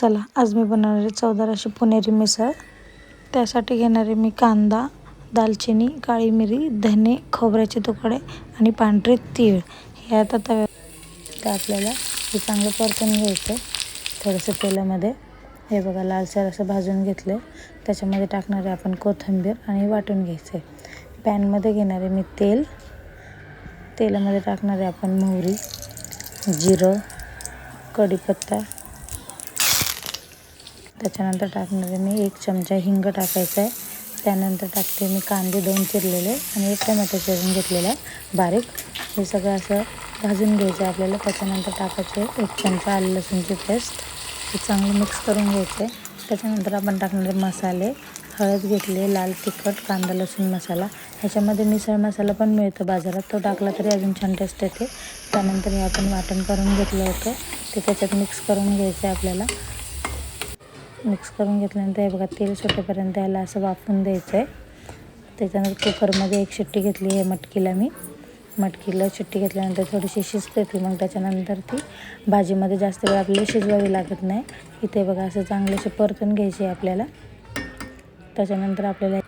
चला आज मी बनवणारी चवदार अशी पुणेरी मिसळ. त्यासाठी घेणारे मी कांदा दालचिनी काळी मिरी धने खोबऱ्याचे तुकडे आणि पांढरे तीळ. हे आता तव्या आपल्याला हे चांगलं परतून घ्यायचं थोडंसं तेलामध्ये. हे बघा लालसर असं भाजून घेतलं त्याच्यामध्ये टाकणारे आपण कोथिंबीर आणि वाटून घ्यायचं आहे पॅनमध्ये घेणारे मी तेल. तेलामध्ये टाकणारे आपण मोहरी जिरं कढीपत्ता त्याच्यानंतर टाकणारे मी एक चमचा हिंग टाकायचा आहे. त्यानंतर टाकते मी कांदे दोन चिरलेले आणि एक टमॅटो चिरून घेतलेला आहे बारीक. हे सगळं असं भाजून घ्यायचं आहे आपल्याला. त्याच्यानंतर टाकायचे एक चमचा आलं लसूणची पेस्ट. हे चांगलं मिक्स करून घ्यायचं. त्याच्यानंतर आपण टाकणारे मसाले. हळद घेतले लाल तिखट कांदा लसूण मसाला. ह्याच्यामध्ये मिसळ मसाला पण मिळतो बाजारात. तो टाकला तरी अजून छान टेस्ट येते. त्यानंतर हे आपण वाटण करून घेतलं होतं. ते त्याच्यात मिक्स करून घ्यायचं आहे आपल्याला. मिक्स करून घेतल्यानंतर हे बघा तेल सुटेपर्यंत याला असं वाफून द्यायचं आहे त्याच्यानंतर कुकरमध्ये एक शिट्टी घेतली आहे मटकीला मी. मटकीला शिट्टी घेतल्यानंतर थोडीशी शिजते ती मग त्याच्यानंतर ती भाजीमध्ये जास्त वेळ आपल्याला शिजवावी लागत नाही. इथे बघा असं चांगलंशी परतून घ्यायची आहे आपल्याला. त्याच्यानंतर आपल्याला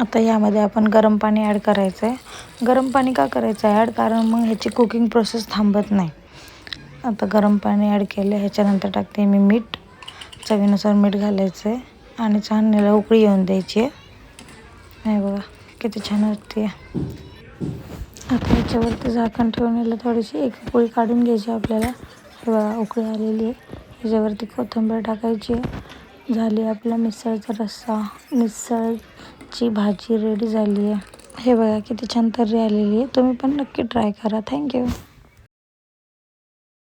आता यामध्ये आपण गरम पाणी ॲड करायचं आहे गरम पाणी का करायचं आहे ॲड? कारण मग ह्याची कुकिंग प्रोसेस थांबत नाही. आता गरम पाणी ॲड केलं ह्याच्यानंतर टाकते मी मीठ. चवीनुसार मीठ घालायचं आहे आणि छान याला उकळी येऊन द्यायची आहे. नाही बघा किती छान वाटते. आता याच्यावरती झाकण ठेवण्याला थोडीशी एक उकळी काढून घ्यायची आपल्याला. हे बघा उकळी आलेली आहे. ह्याच्यावरती कोथिंबीर टाकायची आहे. झाली आपला मिसळचा रस्सा. मिसळची भाजी रेडी झाली आहे. हे बघा किती छान तर्री आलेली आहे. तुम्ही पण नक्की ट्राय करा. थँक्यू